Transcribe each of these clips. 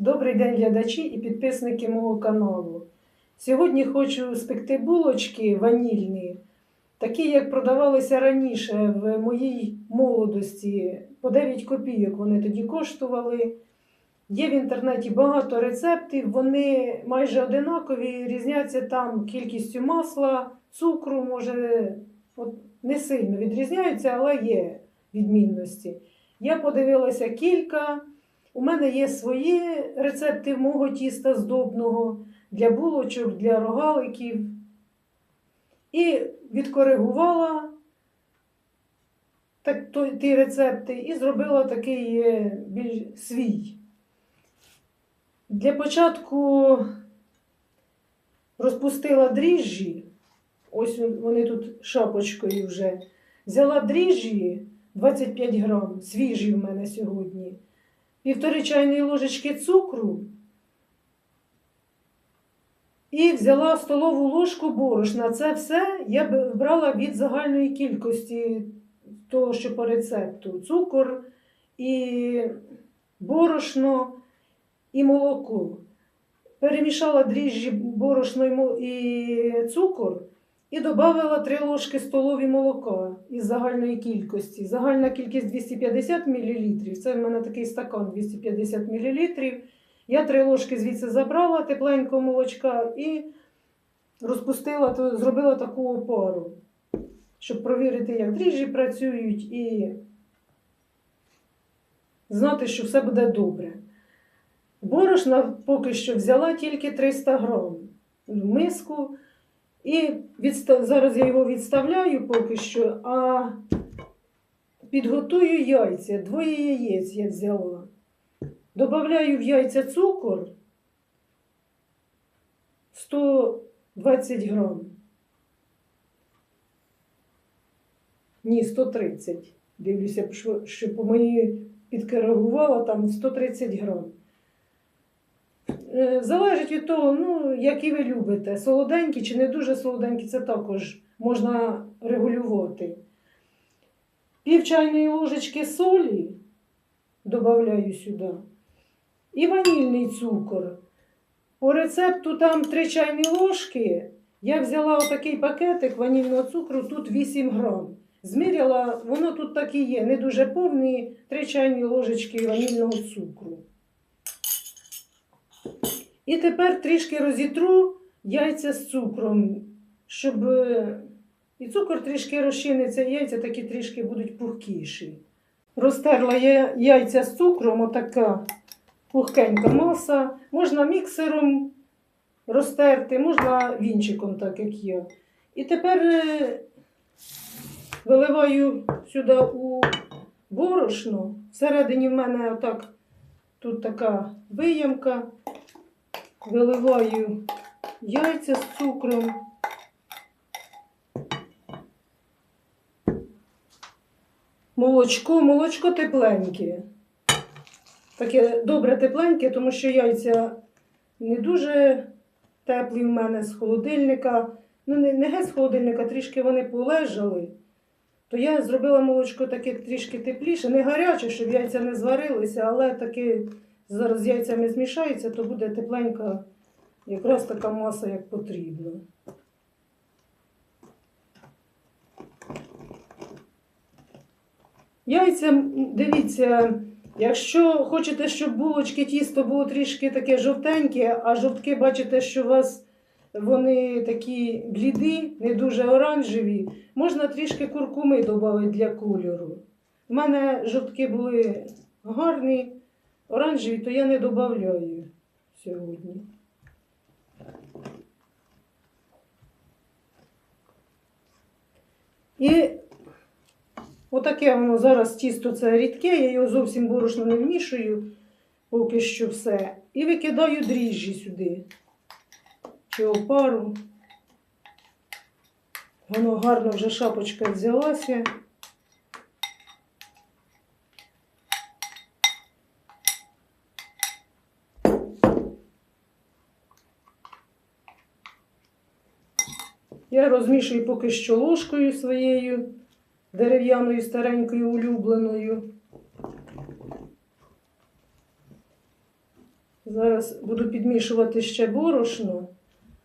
Добрий день, глядачі і підписники мого каналу. Сьогодні хочу спекти булочки ванільні, такі, як продавалися раніше в моїй молодості. По 9 копійок вони тоді коштували. Є в інтернеті багато рецептів, вони майже одинакові, різняться там кількістю масла, цукру, може, от не сильно відрізняються, але є відмінності. Я подивилася кілька. У мене є свої рецепти мого тіста здобного для булочок, для рогаликів. І відкоригувала так, то, ті рецепти і зробила такий е, більш свій. Для початку розпустила дріжджі, ось вони тут шапочкою вже. Взяла дріжджі 25 грам, свіжі в мене сьогодні півтори чайної ложечки цукру і взяла столову ложку борошна. Це все я б брала від загальної кількості того, що по рецепту: цукор і борошно і молоко. Перемішала дріжджі борошно і цукор. І додала 3 ложки столові молока із загальної кількості. Загальна кількість 250 мл. Це в мене такий стакан 250 мл. Я 3 ложки звідси забрала тепленького молочка і розпустила, зробила таку опару, щоб провірити, як дріжджі працюють, і знати, що все буде добре. Борошна поки що взяла тільки 300 грам в миску. І відста... зараз я його відставляю поки що, а підготую яйця. Двоє яєць я взяла. Добавляю в яйця цукор 120 грам. Ні, 130. Дивлюся, що по моїй підкоригувала там 130 грам. Е, Залежить від того, ну, які ви любите. Солоденькі чи не дуже солоденькі, це також можна регулювати. Пів чайної ложечки солі додаю сюди. І ванільний цукор. По рецепту там 3 чайні ложки. Я взяла отакий пакетик ванільного цукру, тут 8 грам. Зміряла, воно тут так і є, не дуже повні 3 чайні ложечки ванільного цукру. І тепер трішки розітру яйця з цукром, щоб е, і цукор трішки розчиниться, і яйця такі трішки будуть пухкіші. Розтерла я яйця з цукром, отака пухкенька маса. Можна міксером розтерти, можна вінчиком, так як я. І тепер е, виливаю сюди у борошно. Всередині в мене отак, тут така виямка. Виливаю яйця з цукром. Молочко, молочко тепленьке. Таке добре тепленьке, тому що яйця не дуже теплі в мене з холодильника. Ну, не, не геть з холодильника, трішки вони полежали. То я зробила молочко таке трішки тепліше, не гаряче, щоб яйця не зварилися, але таке зараз яйцями змішається, то буде тепленька, якраз така маса, як потрібно. Яйця, дивіться, якщо хочете, щоб булочки тісто було трішки таке жовтеньке, а жовтки бачите, що у вас вони такі бліді, не дуже оранжеві, можна трішки куркуми додати для кольору. У мене жовтки були гарні, оранжеві, то я не додаю сьогодні. І отаке воно зараз тісто це рідке, я його зовсім борошно не вмішую, поки що все. І викидаю дріжджі сюди. Чи опару. Воно гарно вже шапочка взялася. Я розмішую поки що ложкою своєю дерев'яною старенькою улюбленою. Зараз буду підмішувати ще борошно.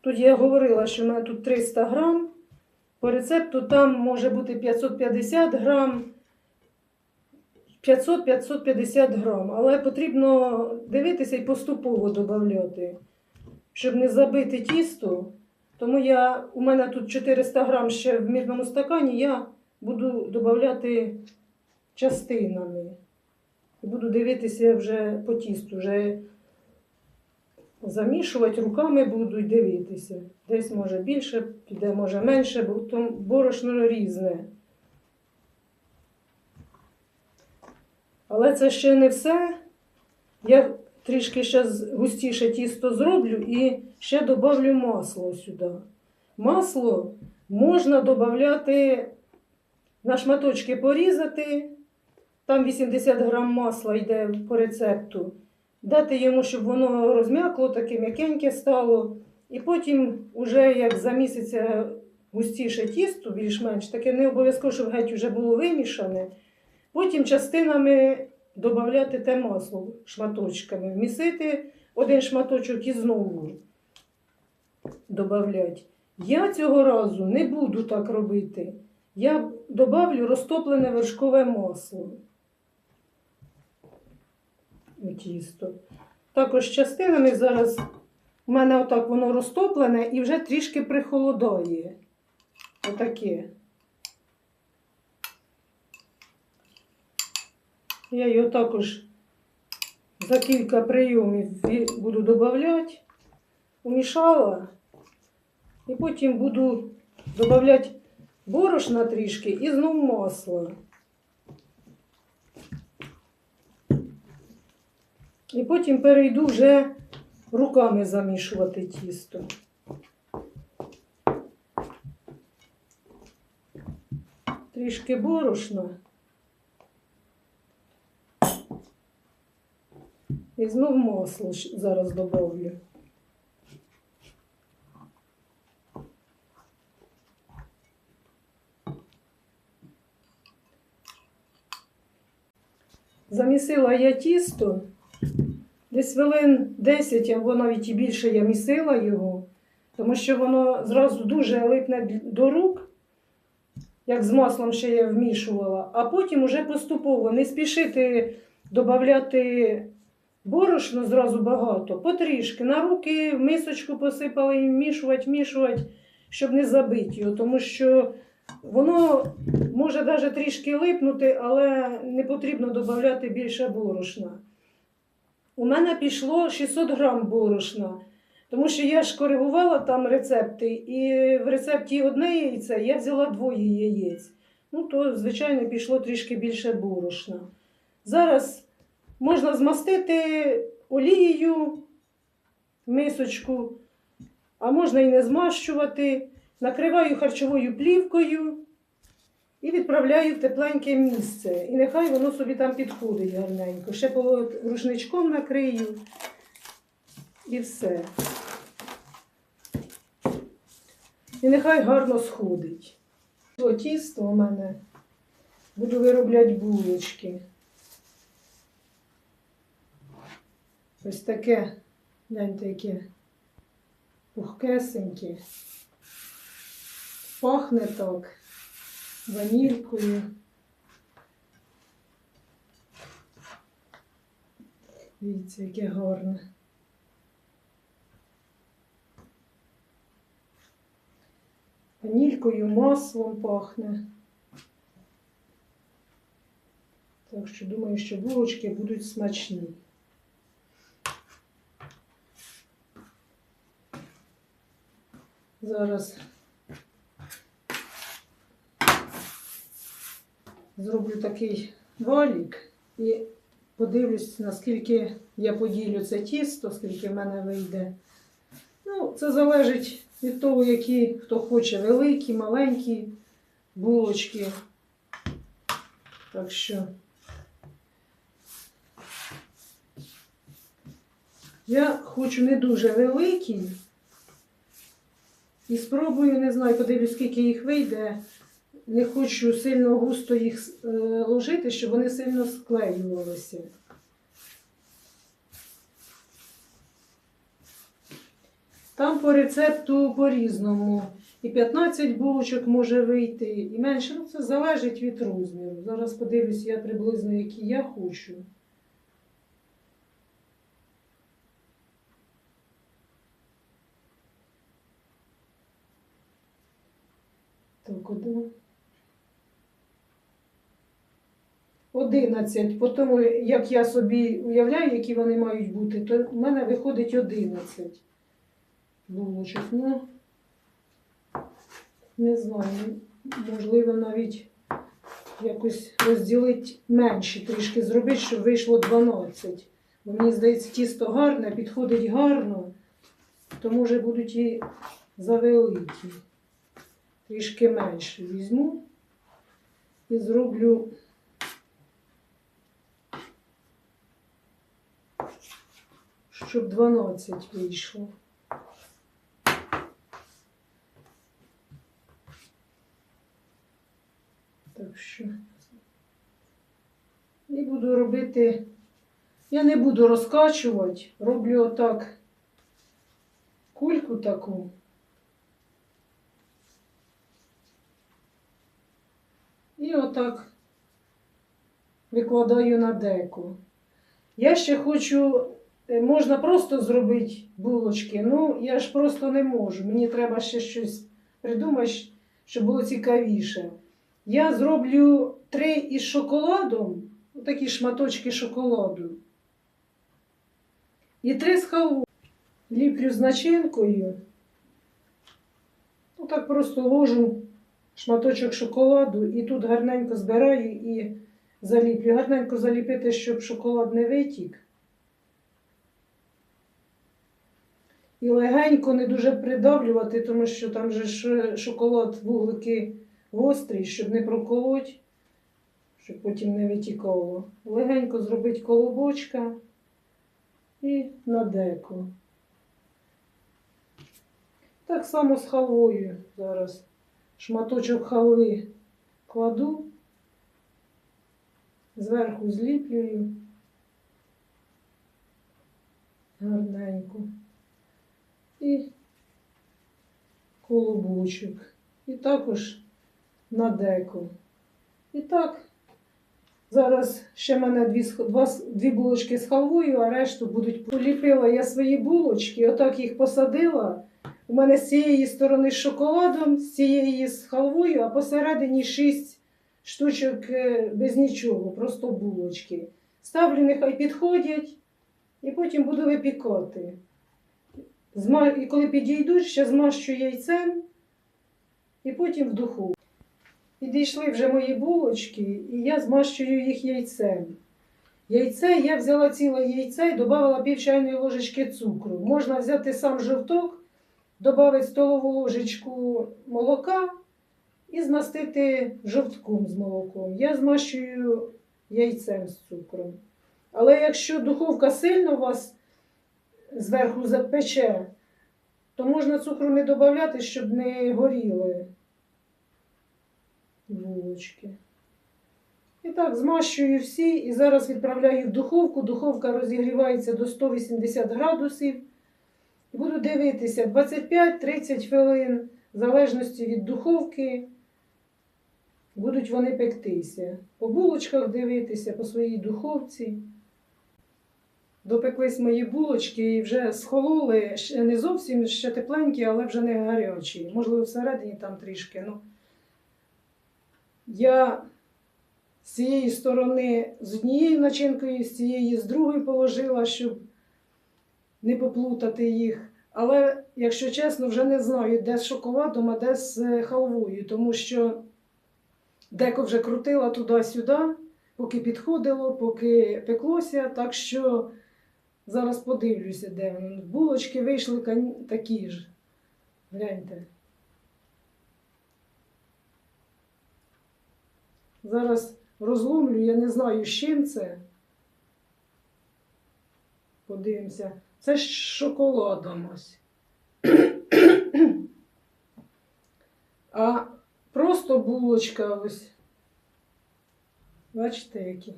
Тут я говорила, що в мене тут 300 грам. По рецепту там може бути 550 грам, 500-550 грам. Але потрібно дивитися і поступово додати, щоб не забити тісто. Тому я, у мене тут 400 грам ще в мірному стакані, я буду додати частинами. І буду дивитися вже по тісту. Вже замішувати руками буду і дивитися. Десь може більше, піде, може менше, бо там борошно різне. Але це ще не все. Я трішки ще густіше тісто зроблю і ще додавлю масло сюди. Масло можна додати на шматочки порізати. Там 80 грам масла йде по рецепту. Дати йому, щоб воно розм'якло, таке м'якеньке стало. І потім, уже як заміситься густіше тісто, більш-менш, таке не обов'язково, щоб геть вже було вимішане. Потім частинами додати те масло шматочками, вмісити один шматочок і знову додати. Я цього разу не буду так робити. Я добавлю розтоплене вершкове масло у тісто. Також частинами зараз у мене отак воно розтоплене і вже трішки прихолодає. Отаке. Я його також за кілька прийомів буду додавати, умішала, і потім буду додавати борошна трішки і знову масло. І потім перейду вже руками замішувати тісто. Трішки борошна. І знов масло зараз додавлю. Замісила я тісто. Десь хвилин 10 або навіть і більше я місила його, тому що воно зразу дуже липне до рук, як з маслом ще я вмішувала, а потім уже поступово не спішити додати борошно зразу багато, потрішки. На руки мисочку посипали і вмішувати, вмішувати, щоб не забити його, тому що воно може навіть трішки липнути, але не потрібно додати більше борошна. У мене пішло 600 грам борошна, тому що я ж коригувала там рецепти, і в рецепті одне яйце я взяла двоє яєць. Ну, то, звичайно, пішло трішки більше борошна. Зараз можна змастити олією мисочку, а можна і не змащувати. Накриваю харчовою плівкою і відправляю в тепленьке місце. І нехай воно собі там підходить гарненько. Ще рушничком накрию і все. І нехай гарно сходить. Тісто у мене буду виробляти булочки. Ось таке, гляньте, яке пухкесеньке. Пахне так ванількою. Дивіться, яке гарне. Ванількою, маслом пахне. Так що думаю, що булочки будуть смачні. Зараз зроблю такий валік і подивлюсь, наскільки я поділю це тісто, скільки в мене вийде. Ну, це залежить від того, які хто хоче, великі, маленькі булочки. Так що я хочу не дуже великі. І спробую, не знаю, подивлюсь, скільки їх вийде. Не хочу сильно густо їх е, ложити, щоб вони сильно склеювалися. Там по рецепту по-різному. І 15 булочок може вийти, і менше. Ну, це залежить від розміру. Зараз подивлюсь я приблизно, які я хочу. Так, один. 11. По тому, як я собі уявляю, які вони мають бути, то в мене виходить 11 булочок. Ну, не знаю, можливо, навіть якось розділити менше, трішки зробити, щоб вийшло 12. Бо мені здається, тісто гарне, підходить гарно, то може будуть і завеликі. Трішки менше візьму і зроблю. Щоб 12 вийшло. Так що. І буду робити. Я не буду розкачувати, роблю отак кульку таку. І отак викладаю на деку. Я ще хочу, е, можна просто зробити булочки, ну я ж просто не можу. Мені треба ще щось придумати, щоб було цікавіше. Я зроблю три із шоколадом, такі шматочки шоколаду. І три з халвою. Ліплю з начинкою. Отак просто ложу шматочок шоколаду і тут гарненько збираю і заліплю. Гарненько заліпити, щоб шоколад не витік. І легенько не дуже придавлювати, тому що там же шоколад вуглики гострий, щоб не проколоть, щоб потім не витікало. Легенько зробити колобочка і на деко. Так само з халвою зараз. Шматочок халви кладу, зверху зліплюю гарненько. І колобочок. І також на деко. І так, зараз ще в мене дві, дві булочки з халвою, а решту будуть поліпила я свої булочки, отак їх посадила. У мене з цієї сторони з шоколадом, з цієї з халвою, а посередині шість штучок е, без нічого, просто булочки. Ставлю, нехай підходять, і потім буду випікати. І коли підійдуть, ще змащу яйцем і потім в духовку. Підійшли вже мої булочки, і я змащую їх яйцем. Яйце я взяла ціле яйце і додала пів чайної ложечки цукру. Можна взяти сам жовток, додати столову ложечку молока і змастити жовтком з молоком. Я змащую яйцем з цукром. Але якщо духовка сильно вас зверху запече, то можна цукру не додати, щоб не горіли булочки. І так, змащую всі і зараз відправляю в духовку. Духовка розігрівається до 180 градусів. І буду дивитися 25-30 хвилин, в залежності від духовки, будуть вони пектися. По булочках дивитися, по своїй духовці. Допеклись мої булочки і вже схололи, не зовсім ще тепленькі, але вже не гарячі. Можливо, всередині там трішки. Ну, я з цієї сторони з однією начинкою, з цієї з другої положила, щоб не поплутати їх. Але, якщо чесно, вже не знаю, де з шоколадом, а де з е, халвою, тому що деко вже крутила туди-сюди, поки підходило, поки пеклося. Так що зараз подивлюся, де. Булочки вийшли такі ж. Гляньте. Зараз розломлю, я не знаю, з чим це. Подивимося. Це з шоколадом ось. А просто булочка ось. Бачите, які.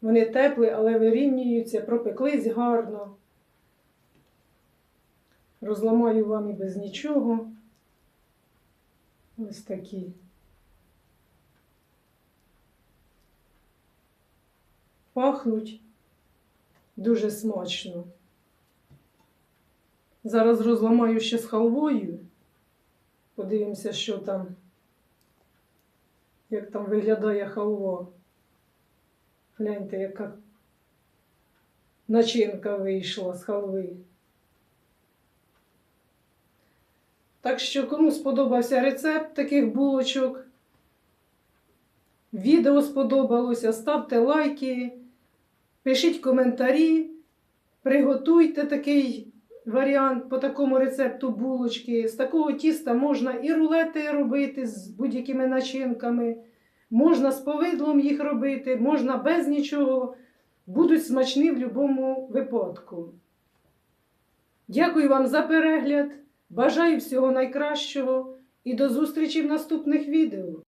Вони теплі, але вирівнюються, пропеклись гарно. Розламаю вам і без нічого. Ось такі. Пахнуть дуже смачно. Зараз розламаю ще з халвою. Подивимося, що там, як там виглядає халва. Гляньте, яка начинка вийшла з халви. Так що, кому сподобався рецепт таких булочок, відео сподобалося, ставте лайки, пишіть коментарі, приготуйте такий варіант по такому рецепту булочки. З такого тіста можна і рулети робити з будь-якими начинками, можна з повидлом їх робити, можна без нічого. Будуть смачні в будь-якому випадку. Дякую вам за перегляд. Бажаю всього найкращого і до зустрічі в наступних відео.